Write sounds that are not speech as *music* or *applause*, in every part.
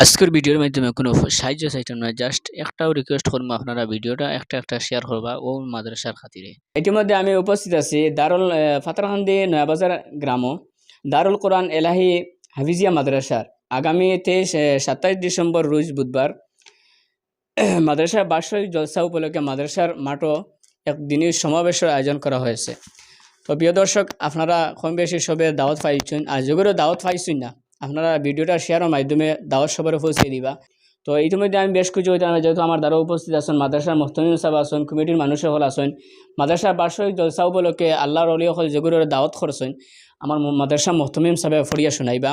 আজকের ভিডিওর মাধ্যমে কোনো সাহায্য চাইতাম না জাস্ট একটাও রিকোয়েস্ট করব আপনারা ভিডিওটা একটা একটা শেয়ার করবা ও মাদ্রাসার খাতিরে। ইতিমধ্যে আমি উপস্থিত আছি দারুল আহ, ফাতারকান্দি নয়াবাজার গ্রাম। দারুল কোরআন এলাহি হাফিজিয়া মাদ্রাসার। আগামী তেইশ সাতাইশ ডিসেম্বর রোজ বুধবার *clears throat* মাদ্রাসার বার্ষিক জলসা উপলক্ষে মাদ্রাসার মাঠও এক দিনের সমাবেশের আয়োজন করা হয়েছে। তো প্রিয় দর্শক আপনারা কম বেশি সবে দাওয়াত পাইছেন আর যদিও দাওয়াত পাইছেন না আপনারা ভিডিওটা শেয়ারের মাধ্যমে দাওয়াত সবার পৌঁছে দিবা। তো ইতিমধ্যে আমি বেশ কিছু হইতে যেহেতু আমার দ্বারা উপস্থিত আছেন, মাদ্রাসার মোহতমিম সাহেব আছেন, কমিটির মানুষ সকল আছেন, মাদ্রাসার বার্ষিক জলসা উপলক্ষে আল্লাহর অলি সকল যেগুলোর দাওয়াত করছেন, আমার মাদ্রাসা মোহতমিম সাহেব ফরিয়া শোনাইবা।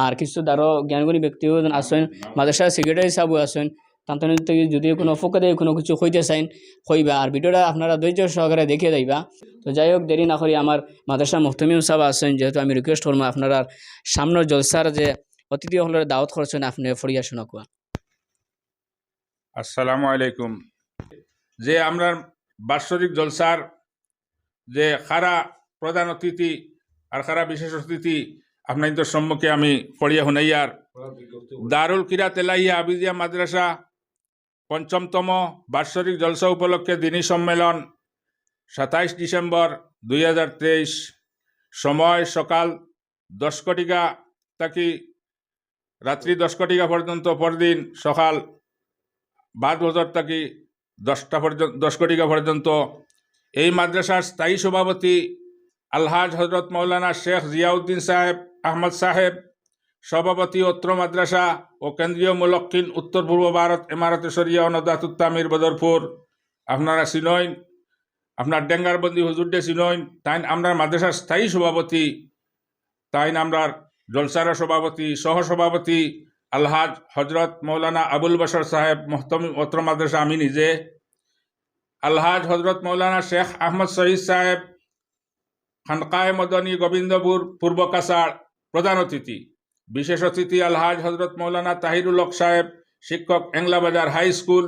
আর কিছু দ্বারো জ্ঞানগুণী ব্যক্তিও আছেন, মাদ্রাসার সেক্রেটারি সাহেবও আছেন তান্ত্রিক থেকে যদি কোনো ফোকাতে কোনো কিছু হইতে চাইন হইবা। আর ভিডিওটা আপনারা ধৈর্য সহকারে দেখে যাইবা। তো যাই হোক দেরি না করি আমার মাদ্রাসা মুহতমিম সাহেব আছেন যেহেতু আমি রিকোয়েস্ট করব আপনারা সামনের জলসার যে অতিথি হলের দাওয়াত করছেন আপনি ফরিয়া শোনা কোয়া আসসালামু আলাইকুম। যে আমরা বাৎসরিক জলসার যে খারা প্রধান অতিথি আর খারা বিশেষ অতিথি আপনাদের সম্মুখে আমি পড়িয়া হুনাইয়ার দারুল কিরা তেলাইয়া আবিদিয়া মাদ্রাসা পঞ্চমতম বাৎসরিক জলসা উপলক্ষে দিনী সম্মেলন, সাতাইশ ডিসেম্বর দুই হাজার তেইশ। সময় সকাল দশ কোটিকা থাকি রাত্রি দশ কোটিকা পর্যন্ত পরদিন সকাল বাদ বছর থাকি দশটা পর্যন্ত, দশ কোটিকা পর্যন্ত। এই মাদ্রাসার স্থায়ী সভাপতি আলহাজ হজরত মৌলানা শেখ জিয়াউদ্দিন সাহেব, আহমদ সাহেব সভাপতি অত্র মাদ্রাসা ও কেন্দ্রীয় মুলক্ষিন উত্তর পূর্ব ভারত এমারতে সরিয়া নদাতুত্তামির বদরপুর। আপনারা সিনইন আপনার ডেঙ্গারবন্দি হুজুরডে সিনইন তাইন আমরা মাদ্রাসার স্থায়ী সভাপতি, তাইন আমরার জলসারা সভাপতি সহ সভাপতি আলহাজ হজরত মৌলানা আবুল বশর সাহেব মোহতমি অত্র মাদ্রাসা আমি নিজে। আলহাজ হজরত মৌলানা শেখ আহমদ শহীদ সাহেব, খানকায় মদনী গোবিন্দপুর পূর্ব কাসার প্রধান অতিথি। বিশেষ অতিথি আলহাজ হজরত মৌলানা তাহিরুল হক সাহেব, শিক্ষক এংলাবাজার হাই স্কুল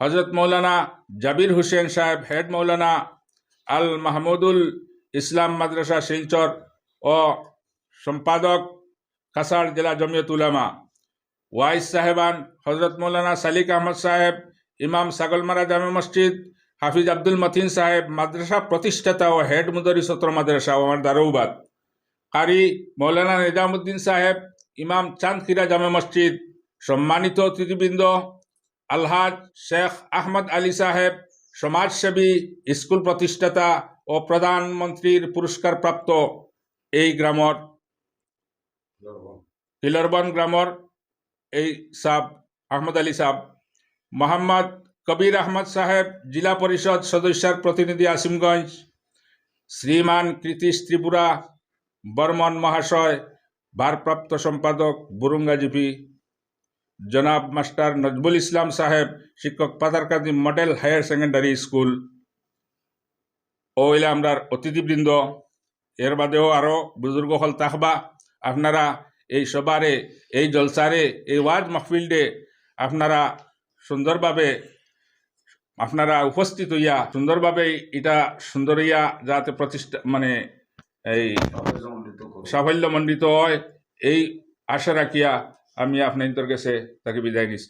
হজরত মৌলানা জাবির হুসেন সাহেব, হেড মৌলানা আল মাহমুদুল ইসলাম মাদ্রাসা শিলচর ও সম্পাদক কাসার জেলা জমিয়ত উলামা। ওয়াইস সাহেবান হজরত মৌলানা সালিক আহমদ সাহেব, ইমাম সাগলমারা জামে মসজিদ, হাফিজ আব্দুল মতিন সাহেব, মাদ্রাসা প্রতিষ্ঠাতা ও হেড মুদরি সত্র মাদ্রাসা ও আমার দারৌবাদ। কারি মৌলানা নিজামুদ্দিন সাহেব ইমাম চাঁদখিরা জামে মসজিদ সম্মানিত অতিথিবৃন্দ, আলহাজ শেখ আহমদ আলী সাহেব, সমাজসেবী, স্কুল প্রতিষ্ঠাতা ও প্রধানমন্ত্রীর পুরস্কারপ্রাপ্ত এই গ্রামর হিলরবন গ্রামর, এই সাব আহমদ আলী সাহ মোহাম্মদ কবির আহমদ সাহেব, জেলা পরিষদ সদস্যার প্রতিনিধি আসিমগঞ্জ, শ্রীমান কৃতিশ ত্রিপুরা বর্মন মহাশয়, ভারপ্রাপ্ত সম্পাদক বুরুঙ্গা জিপি জনাব মাস্টার নজবুল ইসলাম সাহেব, শিক্ষক Patharkandi model higher secondary school. ও এলে আমরার অতিথিবৃন্দ। এর বাদেও আরও বুজুর্গ হল তাহবা। আপনারা এই সবারে এই জলসারে, এই ওয়াজ মাহফিল্ডে আপনারা সুন্দরভাবে, আপনারা উপস্থিত হইয়া সুন্দরভাবে এটা সুন্দর হইয়া যাতে প্রতিষ্ঠা মানে এই সাফল্যমণ্ডিত হয়। এই আশা রাখিয়া আমি আপনাদের কাছে তাকে বিদায় নিচ্ছি।